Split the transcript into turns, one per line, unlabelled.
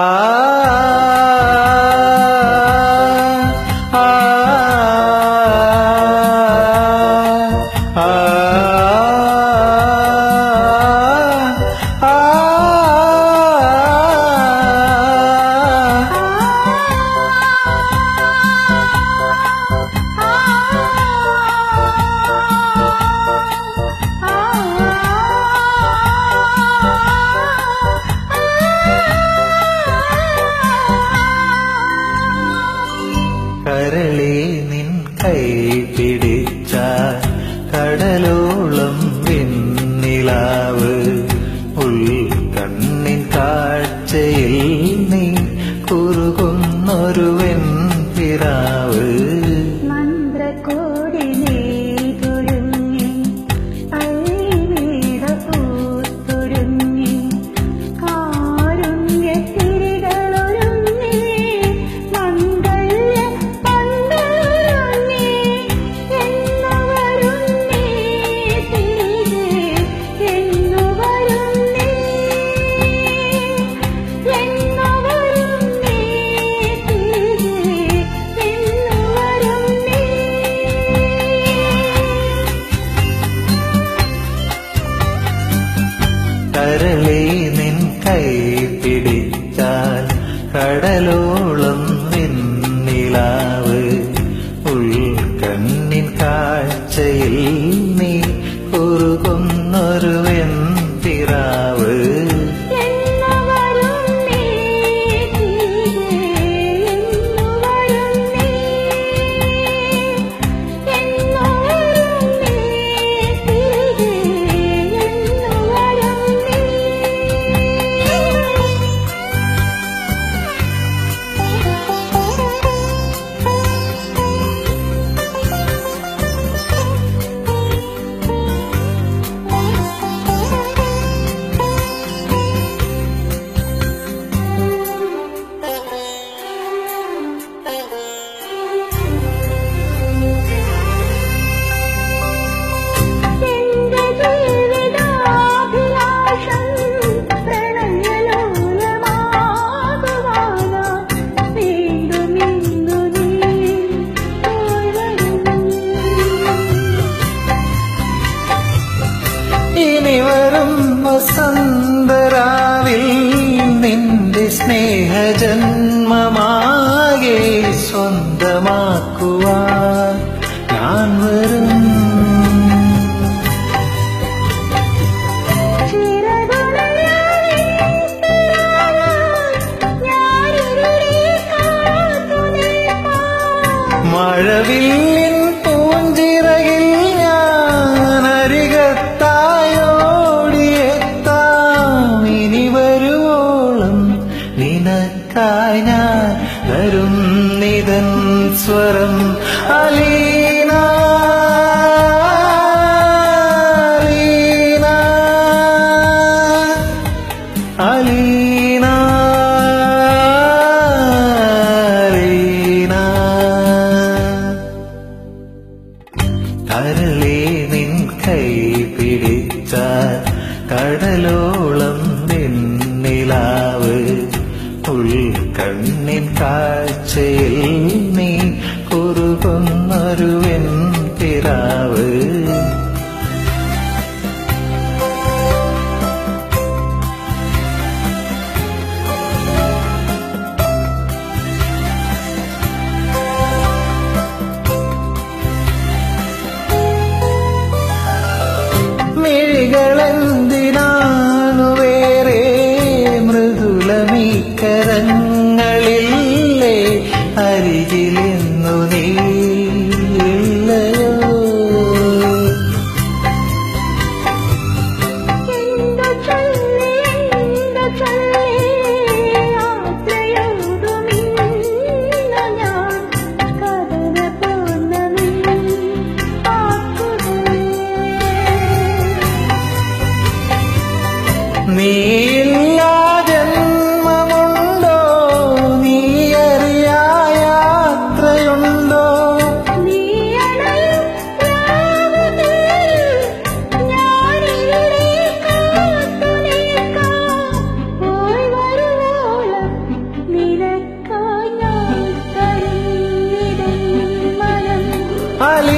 Ah! ராவு ಬರಲಿ സ്നേഹ ജന്മമാകെ സ്വന്തമാക്കുക ഞാൻ വരും മഴവിൽ സ്വരം അലീന അലീന. അലീന അലീന. കരളേ നിൻ കൈ പിടിച്ചാൽ കടലോളം നിന്നിലാവ്. ഉൾക്കണ്ണിൻ കാഴ്ചയിൽ
നീയില്ലാ
ജന്മമുണ്ടോ? നീയറിയാ യാത്രയുണ്ടോ അലി